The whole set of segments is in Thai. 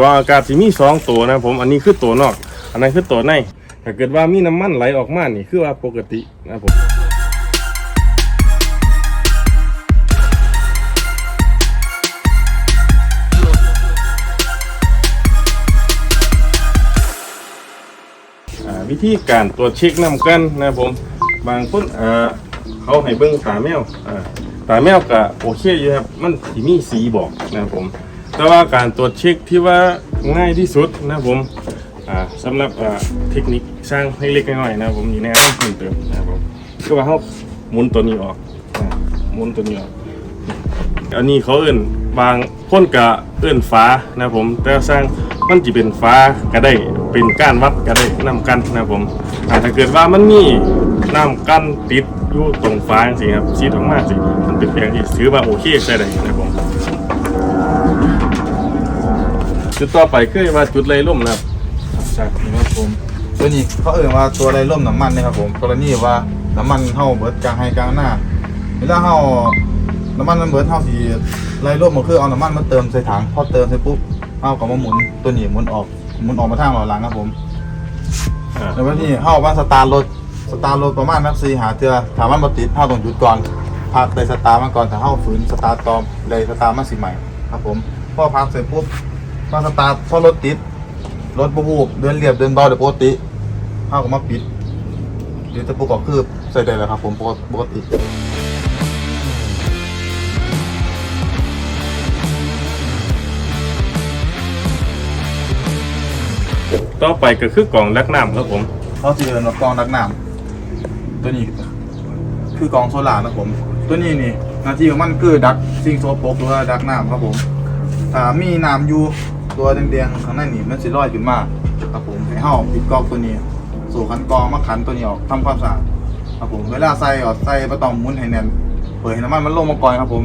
กองอากาศสิมีสองตัวนะครับผมอันนี้คือตัวนอก อันนั้นคือตัวในถ้าเกิดว่ามีน้ำมันไหลออกมานี่คือว่าปกตินะครับผมวิธีการตรวจเช็คน้ำกันนะครับผมบางคนเขาให้เบิ้งตาแมวตาแมวก็โอเคอยู่ครับมันสิมีสีบอกนะครับผม แต่ว่าการตรวจเช็คที่ว่าง่ายที่สุดนะผมอ่าสำหรับเทคนิคสร้างเล็กๆน้อยๆนะผมนี่แนะนำเพิ่มเติมนะครับผมคือว่าเขาหมุนตัวนี้ออกหมุนตัวนี้ออกอันนี้เขาเอื่นบางคนกะเอื่นฟ้านะผมแต่สร้างมันจะเป็นฟ้าก็ได้เป็นก้านวัดก็ได้น้ำกันนะผมถ้าเกิดว่ามันมีน้ำกันติดอยู่ตรงฟ้าสิครับซีดออกมาสิมันเป็นเพียงที่ถือว่าโอเคใช่ได้นะครับผม จุดต่อไปคือว่าจุดไรล่มนะครับใช่ครับผมตัวนี้เขาเอ่ยว่าตัวไรร่มน้ำมันนะครับผมกรณีว่าน้ำมันเฮาเบิดกลางให้กลางหน้าเวลาเฮาน้ำมันมันเบิดเฮาสิไรร่มมันคือเอาน้ำมันมาเติมใส่ถังพอเติมเสร็จปุ๊บเฮาก็มาหมุนตัวนี้หมุนออกหมุนออกมาทางหล่อหลังครับผมอ่าแล้ววันนี้เฮาว่าสตาร์ทรถสตาร์ทรถประมาณนักสี่หาเทื่อถามมันบ่ติดเฮาต้องหยุดก่อนพักได้สตาร์ทมันก่อนถ้าเฮาฝืนสตาร์ทต่อเลยสตาร์ทมันสิใหม่ครับผมพอพักเสร็จปุ๊บ มาสตาร์ทพอรถติด รถบูบูบเดินเรียบเดินเบาเดี๋ยวปกติห้าก็มาปิดเดี๋ยวจะประกอบคือใส่ได้แล้วครับผมปกติปกติต่อไปก็คือกล่องดักน้ำครับผมเขาจะเดินมากองดักน้ำตัวนี้ คือกองโซล่าร์นะผม ตัวนี้นี่หน้าที่ของมันคือดักสิ่งโซโปรกหรือว่าดักน้ำครับผมถ้ามีน้ำอยู่ ตัวแดงๆข้างในนี่มันสิลอยขึ้นมาครับผมให้เฮาปิดกรอกตัวนี้ สู่ขันกรองมาขันตัวนี้ออกทำความสะอาดครับผมเวลาใส่ออกใส่ประตองมุนให้แน่นเปิดให้น้ำมันมันลงมาก่อนครับผม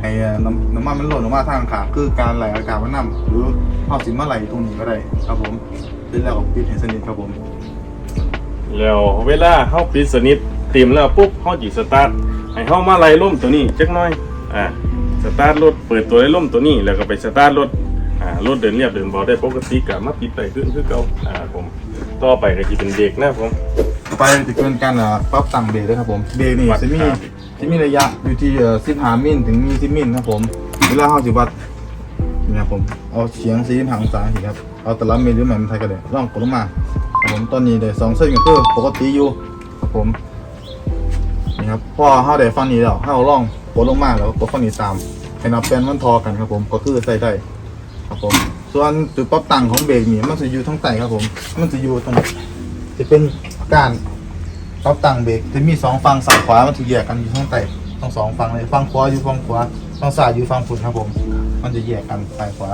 ให้น้ำน้ำมันมันหล่นออกมาทางขาคือการไหลอากาศมันนำหรือเอาสินมาไหลตรงนี้ก็ได้ครับผมเสร็จแล้วก็ปิดให้สนิทครับผม แล้วเวลาเฮาปิดสนิทเต็มแล้วปุ๊บเฮาจิสตาร์ทให้เฮามาไล่ล่มตัวนี้จักน่อยอ่าสตาร์ทรถเปิดตัวไล่ล่มตัวนี้แล้วก็ไปสตาร์ทรถ อ่ารถเดินเรียบเดินเบาได้ปกติก็มาปิดไปขึ้นคือเก่าอ่าผมต่อไปก็สิเป็นเด็กนะครับผมต่อไปจะเป็นการอ่าปรับตั้งเบรกด้วยครับผมเบรกนี่วัดจะมีครับจะมีระยะอยู่ที่สิบห้ามิลถึงมีสิบมิลครับผมเวลาเขาสิวัดนี่ครับผมเอาเฉียงสี่ทางซ้ายสิครับเอาแต่ละมิลหรือแมนไทยก็ได้ล่องกดลงมาครับผมตอนนี้ได้สองเส้นก็คือปกติอยู่ครับผมนี่ครับพอเขาได้ฟังนี้แล้วเขาล่องกดลงมาแล้วกดฟังนี้ตามให้นับเป็นมันทอกันครับผมก็คือใส่ได้ ครับผม ส่วนจุดปรับตั้งของเบรกนี่มันจะอยู่ทั้งใต้ครับผม มันจะอยู่ตรงจะเป็นการเขาตั้งเบรกจะมีสองฝั่งซ้ายขวามันจะแยกกันอยู่ข้งใต้ทั้งสองฝั่งเลยฝั่งขวาอยู่ฝั่งขวาฝั่งซ้ายอยู่ฝั่งฝุนครับผม มันจะแยกกันซ้ายขวา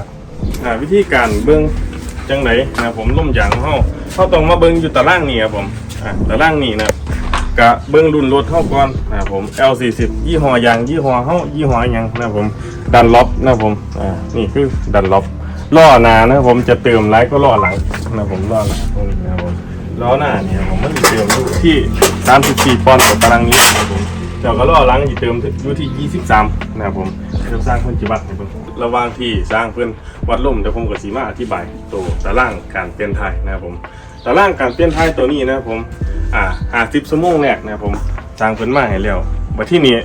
อ่าวิธีการเบิ้งจังไหนนะผมล่มยางของเฮาเฮาต้องมาเบิ้งอยู่ตารางนี่ครับผมอ่าตารางนี่นะ กะเบิ้องรุ่นรถเฮาก่อนนะครับผม L40 ยี่ห้อยางยี่ห้อเฮายี่ห้อยังนะครับผมดันล็อบนะครับผมอ่านี่คือดันล็อบล้อหน้านะครับผมจะเติมหลายก็ล้อหลังนะครับผมล้อหลังตรงนี้นะครับผมล้อหน้าเนี่ยผมมันเติมอยู่ที่ 34 ปอนด์ต่อตารางนิ้วนะครับผมเจ้าก็ล้อหลังจะเติมอยู่ที่ 23 นะครับผมเริ่มสร้างเพิ่นจิบัตให้เพิ่นระว่างที่สร้างเพิ่นวัดลมเดี๋ยวผมก็สิมาอธิบายตัวตารางการเปลี่ยนไทยนะครับผม ตารางการเปลี่ยนไทยตัวนี้นะครับผมอ่า50ชั่วโมงแรกนะครับผมสร้างเพิ่นมาให้แล้วบัดที่นี้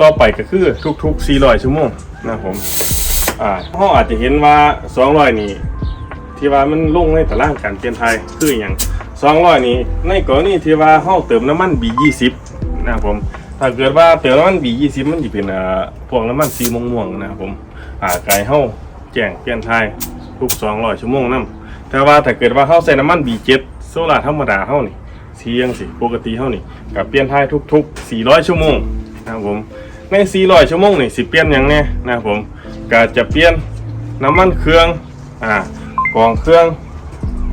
ต่อไปก็คือทุกๆ400ชั่วโมงนะครับผมอ่าเฮาอาจจะเห็นว่า 200 นี่ที่ว่ามันลงในตารางการเปลี่ยนไทยคืออย่าง200 นี้ในกรณีที่ว่าเฮาเติมน้ำมัน B20 นะครับผมถ้าเกิดว่าเติมน้ำมัน B20 มันจะเป็นอ่อพวกน้ำมันสีม่วงๆนะครับผมอ่าไก่เฮาแจ้งเปลี่ยนไทยทุก 200 ชั่วโมงนํ แต่ว่าถ้าเกิดว่าเฮาใส่น้ำมัน B7 โซล่าธรรมดาเฮานี่สีจังสิปกติเฮานี่ก็เปลี่ยนไทยทุก ๆ 400 ชั่วโมงนะครับผมใน 400 ชั่วโมงนี่สิเปลี่ยนหยังแน่นะครับผมก็จะเปลี่ยนน้ำมันเครื่องอ่ากรองเครื่อง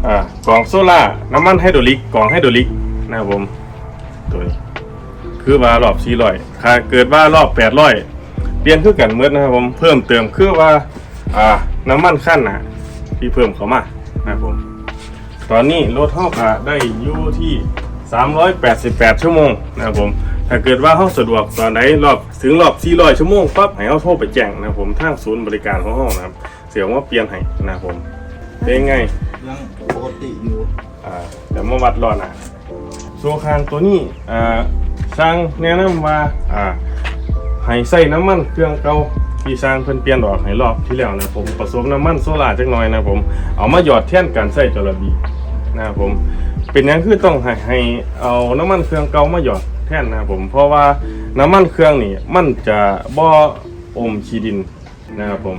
อ่ากรองโซล่าร์น้ำมันไฮดรอลิกกรองไฮดรอลิกนะครับผมตัวนี้คือว่ารอบ 400ถ้าเกิดว่ารอบ 800 เปลี่ยนคือกันเมื่อนะครับผมเพิ่มเติมคือว่าอ่าน้ำมันขั้นนะที่เพิ่มเข้ามา นะครับผม ตอนนี้รถเท่ากับได้อยู่ที่ 388 ชั่วโมงนะครับผม ถ้าเกิดว่าเขาสะดวกตอนไหนรอบถึงรอบ 400 ชั่วโมงปั๊บให้เขาโทรไปแจ้งนะครับผมทางศูนย์บริการของเขานะครับสิสียวมาเปลี่ยนให้นะครับผม เป็นไงยังปกติอยู่อ่าเดี๋ยวมาวัดรอนะโซคางตัวนี้อ่าช่างแนะนำว่าอ่าให้ใส่น้ำมันเครื่องเก่า ที่สร้างเพิ่นเปลี่ยนออกให้รอบที่แล้วนะผมผสมน้ำมันโซล่าจักหน่อยนะผมเอามาหยอดแท่นการใส่จระบีนะครับผมเป็นหยังคือต้องให้ให้เอาน้ำมันเครื่องเก่ามาหยอดแท่นนะครับผมเพราะว่าน้ำมันเครื่องนี่มันจะบ่อมขี้ดินนะครับผม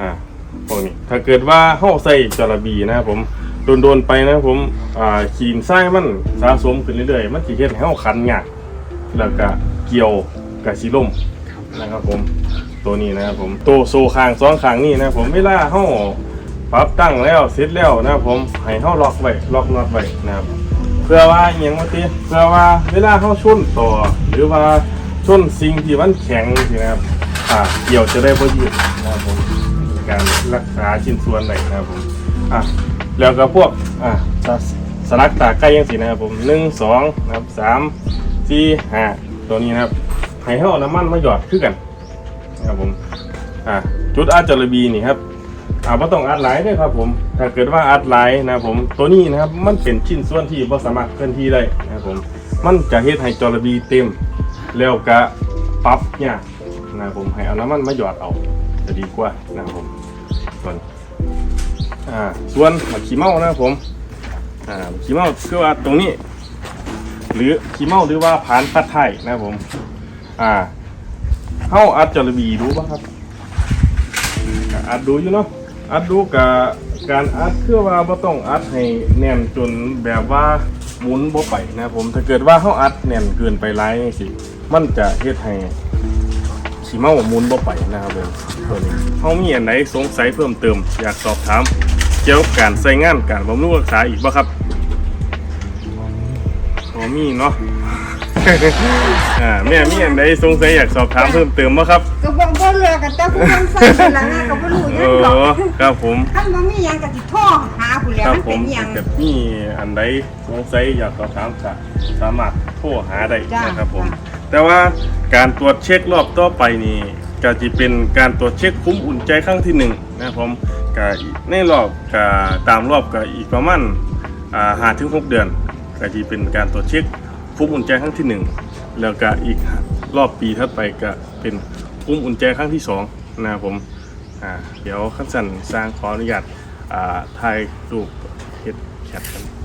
อ่าพวกนี้ถ้าเกิดว่าเฮาใส่จระบีนะครับผมโดนๆไปนะครับผมอ่าขีนไส้มันสะสมขึ้นเรื่อยๆมันสิเฮ็ดให้เฮาคันยากแล้วก็เกี่ยวกับสิลมนะครับผม ตัวนี้นะครับผมตัวโซคางสองคางนี่นะครับผมเวลาเฮาปรับตั้งแล้วเสร็จแล้วนะครับผมให้เฮาล็อกไว้ล็อกน็อตไว้นะครับเพื่อว่าอหยังว่าติเพื่อว่าเวลาเฮาชนต่อ หรือว่าชนสิ่งที่มันแข็งนะครับอ่าเกี่ยวจะได้บ่ยืดนะครับผมการรักษาชิ้นส่วนไหนนะครับผมอะแล้วก็พวกอะสสลักตาใกล้ยังสีนะครับผมหนึ่งสองนะครับสามสี่ห้าตัวนี้นะครับให้เขาเอาน้ำมันมาหยอดคือกัน นะครับผมอะจุดอัดจระบีนี่ครับอ่าไม่ต้องอัดหลด้วยครับผมถ้าเกิดว่าอัดหลนะครับผมตัวนี้นะครับมันเป็นชิ้นส่วนที่บ่สามารถเคลื่อนที่ได้นะครับผมมันจะเฮ็ดให้จระบีเต็ม แล้วก็ปรับเนี่ยนะครับผมให้เอาน้ำมันมาหยอดเอาจะดีกว่านะครับผมส่วนอ่าส่วนหมกขี้เมานะครับผมอ่าขี้เมาคือว่าตรงนี้ หรือขี้เมาหรือว่าผานตัดไทยนะครับผมอ่า เข้าอัดจระบีรู้ป่ะครับอัดดูอยู่เนาะอัดดูกับการอัดคือว่าบ่ต้องอัดให้แน่นจนแบบว่าหมุนบ่ไปนะผมถ้าเกิดว่าเข้าอัดแน่นเกินไปไล่สิมันจะเฮ็ดให้ขี่เมาหมุนบ่ไปนะครับผมตัวนี้เขามีอันไหนสงสัยเพิ่มเติม อยากสอบถามเกี่ยวกับการใช้งานการบำรุงรักษาอีกบ่ครับบ่มีเนาะ อ่าแม่มีอันไหนสงสัยอยากสอบถามเพิ่มเติมบ่ครับก็บ่บ่เลือกกันแต่ผู้คนใส่เป็นหลังก็บ่รู้หเอยังหรอกอครับผมคันบ่มีหยังก็สิโทรหาผู้แล้ควรับมันผเป็มนหยังถ้าเกิดมีอันใดสงสัยอยากสอบถามก็สามารถโทรหาได้จ้านะครับผมจ้าแต่ว่าการตรวจเช็ครอบต่อไปนี่ก็จะเป็นการตรวจเช็คคุ้มอุ่นใจครั้งที่หนึ่งนะครับผมก็ในรอบก็ตามรอบก็อีกประมาณอ่าห้าถึงหกเดือนก็จะเป็นการตรวจเช็ค คุ้มอุ่นใจครั้งที่หนึ่งแล้วก็อีกรอบปีถัดไปก็เป็นคุ้มอุ่นใจครั้งที่สองนะครับผมเดี๋ยวขั้นสันสร้างขออนุญาตอ่าถ่ายรูปเฮ็ดแคปกัน